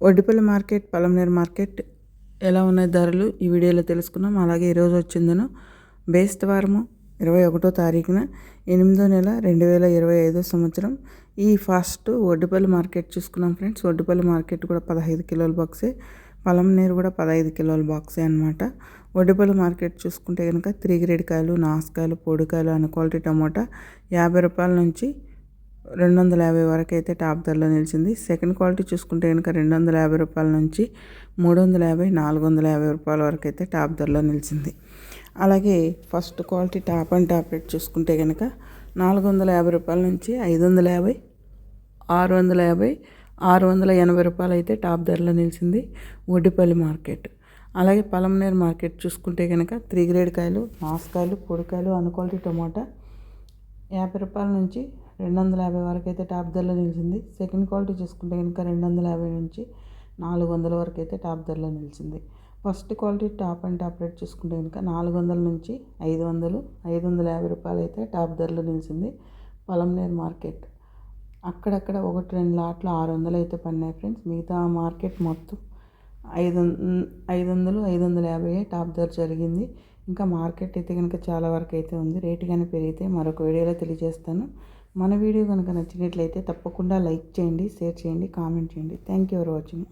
Oddipalli market Palamaner market ఎలా ఉన్నాయి ధరలు ఈ వీడియోలో తెలుసుకున్నాం అలాగే ఈరోజు వచ్చిందను బేస్తవారము ఇరవై ఒకటో తారీఖున ఎనిమిదో నెల రెండు వేల ఇరవై ఐదో సంవత్సరం. ఈ ఫస్ట్ ఒడ్డిపల్లి మార్కెట్ చూసుకున్నాం ఫ్రెండ్స్. ఒడ్డిపల్లి మార్కెట్ కూడా పదహైదు కిలోల బాక్సే పలం నీరు కూడా పదహైదు కిలోల బాక్సే అనమాట ఒడ్డిపల్లి మార్కెట్ చూసుకుంటే కనుక త్రీ గ్రేడ్ కాయలు నాసుకాయలు పొడికాయలు అనే క్వాలిటీ టమోటా యాభై రూపాయల నుంచి రెండు వందల యాభై వరకు అయితే టాప్ ధరలో నిలిచింది. సెకండ్ క్వాలిటీ చూసుకుంటే కనుక రెండు వందల యాభై రూపాయల నుంచి మూడు వందల యాభై నాలుగు వందల యాభై రూపాయల వరకు అయితే టాప్ ధరలో నిలిచింది. అలాగే first quality top and top rate చూసుకుంటే కనుక నాలుగు వందల యాభై రూపాయల నుంచి ఐదు వందల యాభై ఆరు వందల యాభై ఆరు వందల ఎనభై రూపాయలు అయితే టాప్ ధరలో నిలిచింది ఒడ్డిపల్లి మార్కెట్. అలాగే పలమనేర్ మార్కెట్ చూసుకుంటే కనుక త్రీ గ్రేడ్ కాయలు మాస్కాయలు పొడికాయలు అనుక్వాలిటీ టమాటా యాభై రూపాయల నుంచి రెండు వందల యాభై వరకు అయితే టాప్ ధరలో నిలిచింది. సెకండ్ క్వాలిటీ చూసుకుంటే కనుక రెండు వందల యాభై నుంచి నాలుగు వందల వరకు అయితే టాప్ ధరలో నిలిచింది. First quality top and top rate చూసుకుంటే కనుక నాలుగు వందల నుంచి ఐదు వందలు ఐదు వందల యాభై రూపాయలు అయితే టాప్ ధరలో నిలిచింది. పొలంనేరు మార్కెట్. అక్కడక్కడ ఒకటి రెండు లాట్లు ఆరు వందలు అయితే పడినాయి ఫ్రెండ్స్. మిగతా మార్కెట్ మొత్తం ఐదు ఐదు వందలు ఐదు వందల యాభై టాప్ ధర జరిగింది. ఇంకా మార్కెట్ అయితే కనుక చాలా వరకు అయితే ఉంది. రేటు కానీ పెరిగితే మరొక వీడియోలో తెలియజేస్తాను. మన వీడియో కనుక నచ్చినట్లయితే తప్పకుండా లైక్ చేయండి షేర్ చేయండి కామెంట్ చేయండి. Thank you for watching